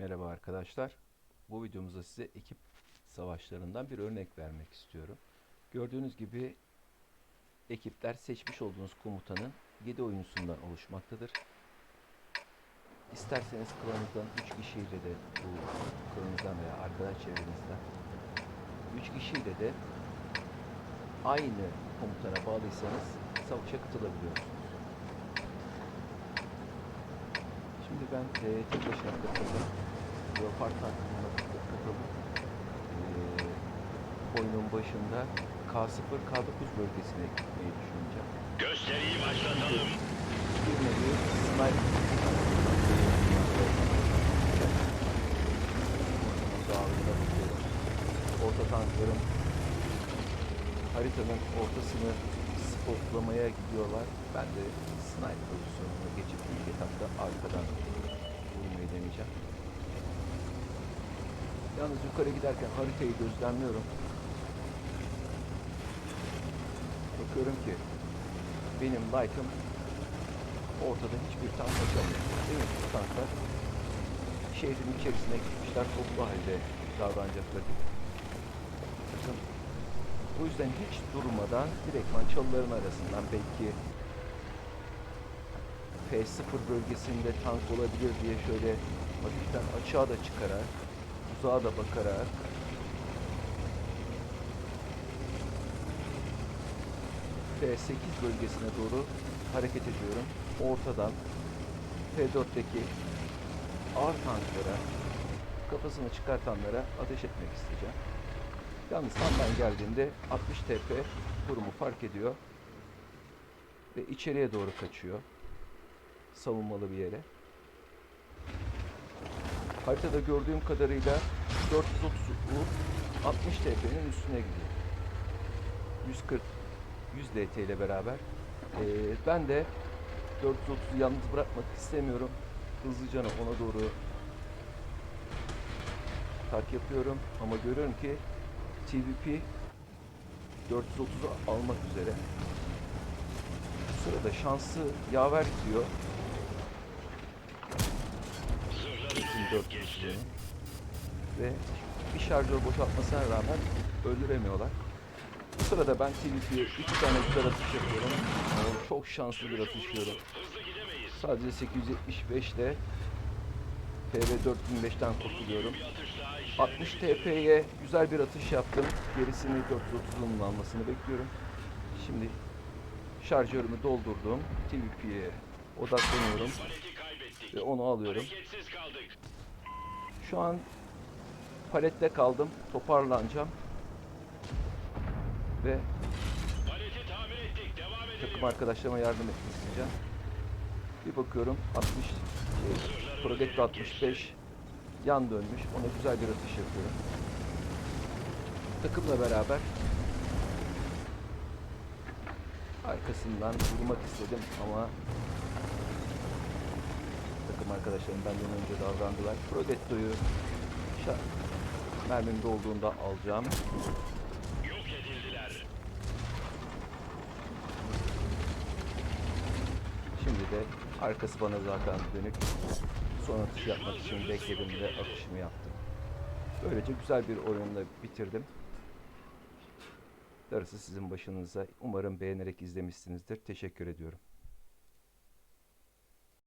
Merhaba arkadaşlar. Bu videomuzda size ekip savaşlarından bir örnek vermek istiyorum. Gördüğünüz gibi ekipler seçmiş olduğunuz komutanın 7 oyuncusundan oluşmaktadır. İsterseniz klanınızdan 3 kişiyle de bu klanınızdan veya arkadaş çevrenizden 3 kişiyle de aynı komutana bağlıysanız savaşa katılabiliyorsunuz. Şimdi ben e, tek başına katıldım. Leopard tankına katıldım. E, oyunun başında K0, K9 bölgesine gitmeyi düşüneceğim. Gösteriyi başlatalım. Bir nevi sniper Dağında bakıyorum. Orta tankların haritanın ortasını spotlamaya gidiyorlar. Ben de sniper pozisyonuna geçip ilk etapta arkadan vurmayı deneyeceğim. Yalnız yukarı giderken haritayı gözlemliyorum. Bakıyorum ki benim light'ım ortada hiçbir tank açamıyor. Değil mi? Tanklar şehrin içerisine gitmişler toplu halde davranacaklar. Bakın bu yüzden hiç durmadan direktman çalıların arasından belki P0 bölgesinde tank olabilir diye şöyle hafiften açığa da çıkarak, uzağa da bakarak P8 bölgesine doğru hareket ediyorum. Ortadan P4'teki ağır tanklara, kafasını çıkartanlara ateş etmek isteyeceğim. Yalnız tam ben geldiğimde 60 TP durumu fark ediyor ve içeriye doğru kaçıyor. Savunmalı bir yere. Haritada gördüğüm kadarıyla 430 U 60 TP'nin üstüne gidiyor. 140 100 DT ile beraber. Ee, ben de 430'u yalnız bırakmak istemiyorum. Hızlıca ona doğru tak yapıyorum ama görüyorum ki TVP 430'u almak üzere. Bu sırada şansı yaver gidiyor. Geçti. 430'unu. Ve bir şarjör boşaltmasına rağmen öldüremiyorlar. Bu sırada ben TVP'ye iki tane güzel atış yapıyorum. Ama çok şanslı bir atış yiyorum. Sadece 875 ile PV4005'ten kurtuluyorum. Bir atış daha işe 60 TP'ye güzel bir atış yaptım. Gerisini 430'un almasını bekliyorum. Şimdi şarjörümü doldurdum. TVP'ye odaklanıyorum ve onu alıyorum. Şu an palette kaldım. Toparlanacağım. Ve Paleti tamir ettik. Devam edelim. takım arkadaşlarıma yardım etmek isteyeceğim. Bir bakıyorum 60 şey, Progetto 65 yan dönmüş. Ona güzel bir atış yapıyorum. Takımla beraber arkasından vurmak istedim ama arkadaşlarım benden önce davrandılar. Progetto'yu mermim dolduğunda alacağım. Yok edildiler. Şimdi de arkası bana zaten dönük. Son atış yapmak için bekledim ve atışımı yaptım. Böylece güzel bir oyunla bitirdim. Darısı sizin başınıza. Umarım beğenerek izlemişsinizdir. Teşekkür ediyorum.